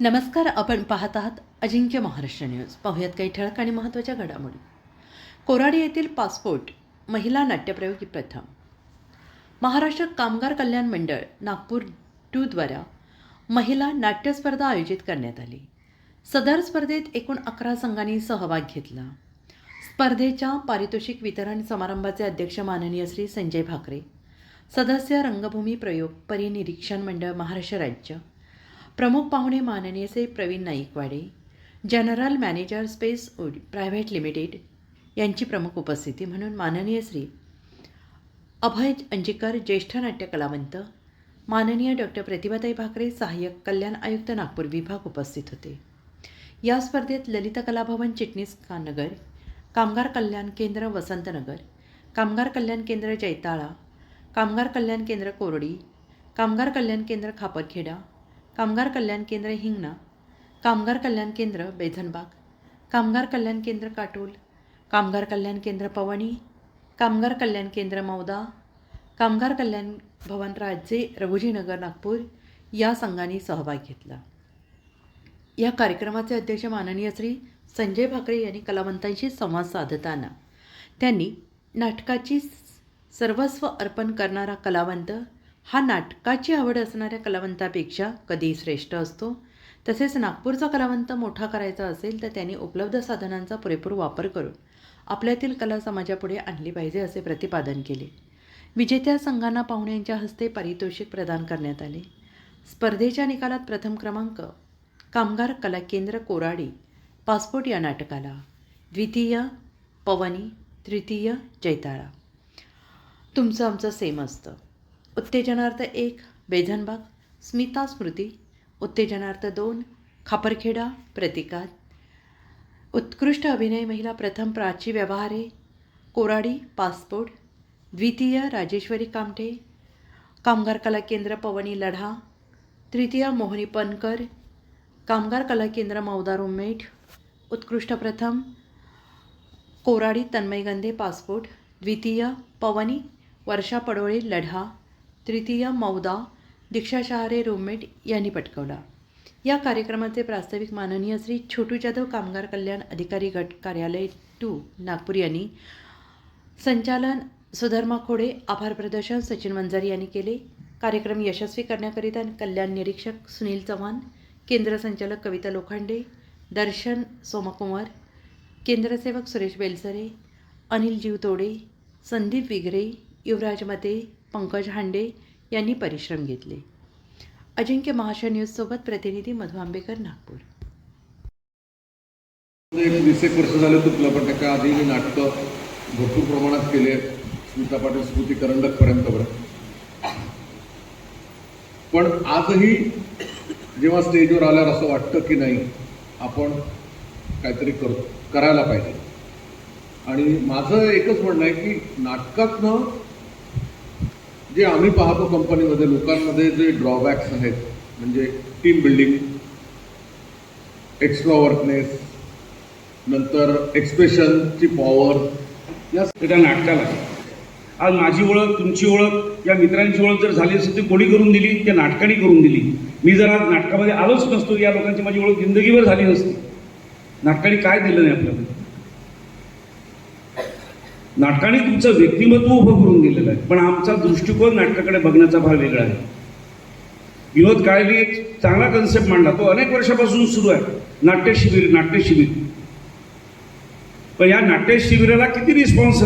नमस्कार आपण पाहत आहात अजिंक्य महाराष्ट्र न्यूज. पाहुयात काही ठळक आणि महत्त्वाच्या घडामोडी. कोराडी येथील पासपोर्ट महिला नाट्यप्रयोगी प्रथम. महाराष्ट्र कामगार कल्याण मंडळ नागपूर टूद्वारा महिला नाट्यस्पर्धा आयोजित करण्यात आली. सदर स्पर्धेत एकूण अकरा संघांनी सहभाग घेतला. स्पर्धेच्या पारितोषिक वितरण समारंभाचे अध्यक्ष माननीय श्री संजय भाकरे. सदस्य रंगभूमी प्रयोग परिनिरीक्षण मंडळ महाराष्ट्र राज्य. प्रमुख पाहुणे माननीय Shri Pravin Naikwade general manager space उड प्रायव्हेट लिमिटेड यांची प्रमुख उपस्थिती म्हणून माननीय श्री अभय अंजिकर ज्येष्ठ नाट्य कलावंत माननीय डॉक्टर प्रतिभाताई भाकरे सहाय्यक कल्याण आयुक्त नागपूर विभाग उपस्थित होते. या स्पर्धेत ललित कलाभवन चिटणीस कानगर कामगार कल्याण केंद्र वसंतनगर कामगार कल्याण केंद्र जैताळा कामगार कल्याण केंद्र कोरडी कामगार कल्याण केंद्र खापरखेडा कामगार कल्याण केंद्र हिंगणा कामगार कल्याण केंद्र बेझनबाग कामगार कल्याण केंद्र काटोल कामगार कल्याण केंद्र पवणी कामगार कल्याण केंद्र मौदा कामगार कल्याण भवन रघुजीनगर नागपूर या संघांनी सहभाग घेतला. या कार्यक्रमाचे अध्यक्ष माननीय श्री संजय भाकरे यांनी कलावंतांशी संवाद साधताना त्यांनी नाटकाची सर्वस्व अर्पण करणारा कलावंत हा नाटकाची आवड असणाऱ्या कलावंतापेक्षा कधीही श्रेष्ठ असतो. तसेच नागपूरचा कलावंत मोठा करायचा असेल तर त्यांनी उपलब्ध साधनांचा पुरेपूर वापर करून आपल्यातील कला समाजापुढे आणली पाहिजे असे प्रतिपादन केले. विजेत्या संघांना पाहुण्यांच्या हस्ते पारितोषिक प्रदान करण्यात आले. स्पर्धेच्या निकालात प्रथम क्रमांक कामगार कला केंद्र कोराडी पासपोर्ट या नाटकाला. द्वितीय पवनी तृतीय जैताळा. तुमचं आमचं सेम असतं. उत्तेजनार्थ एक बेझनबाग. स्मिता स्मृती. उत्तेजनार्थ दोन खापरखेडा प्रतिकार उत्कृष्ट अभिनय महिला प्रथम प्राची व्यवहारे. कोराडी पासपोर्ट. द्वितीय राजेश्वरी कामठे. कामगार कला केंद्र पवनी लढा. तृतीय मोहनी पनकर. कामगार कला केंद्र मौदार उमेठ उत्कृष्ट प्रथम कोराडी तन्मयगंधे पासपोर्ट. द्वितीय पवनी वर्षा पडोळे लढा. तृतीय मौदा दीक्षा शहारे रोममेट यांनी पटकवला. या कार्यक्रमाचे प्रास्ताविक माननीय श्री छोटू जाधव कामगार कल्याण अधिकारी गट कार्यालय टू नागपूर यांनी संचालन सुधर्मा खोडे आभार प्रदर्शन सचिन वंजारी यांनी केले. कार्यक्रम यशस्वी करण्याकरिता कल्याण निरीक्षक सुनील चव्हाण केंद्र संचालक कविता लोखंडे दर्शन सोमकुमार केंद्रसेवक सुरेश बेलसरे अनिल जीवतोडे संदीप विगरे युवराज मते पंकज हांडे यांनी परिश्रम घेतले. अजिंक्य महाशय न्यूजसोबत प्रतिनिधी मधु आंबेकर नागपूर. एक वीस एक वर्ष झाले तुला पण त्याच्या आधी मी नाटकं भरपूर प्रमाणात केले आहेत. स्मिता पाटील स्मृती करंडकपर्यंत बरं. पण आजही जेव्हा स्टेजवर आल्यावर असं वाटतं की नाही आपण काहीतरी करतो करायला पाहिजे. आणि माझं एकच म्हणणं आहे की नाटकातनं जे आम्ही पाहतो कंपनीमध्ये लोकांमध्ये जे ड्रॉबॅक्स आहेत म्हणजे टीम बिल्डिंग एक्स्ट्रा वर्कनेस नंतर एक्सप्रेशनची पॉवर या सगळ्या नाटकाला. आज माझी ओळख तुमची ओळख या मित्रांची ओळख जर झाली असेल ती कोणी करून दिली? त्या नाटकाने करून दिली. मी जर आज नाटकामध्ये आलोच नसतो या लोकांची माझी ओळख जिंदगीवर झाली नसती. नाटकाने काय दिलं नाही आपल्याला? नाटकाने तुमचं व्यक्तिमत्व उभं करून दिलेलं आहे. पण आमचा दृष्टिकोन नाटकाकडे बघण्याचा फार वेगळा आहे. विनोद काळेने एक चांगला कन्सेप्ट मांडला. तो अनेक वर्षापासून सुरू आहे. नाट्य शिबिर नाट्य शिबिर. पण या नाट्य शिबिराला किती रिस्पॉन्स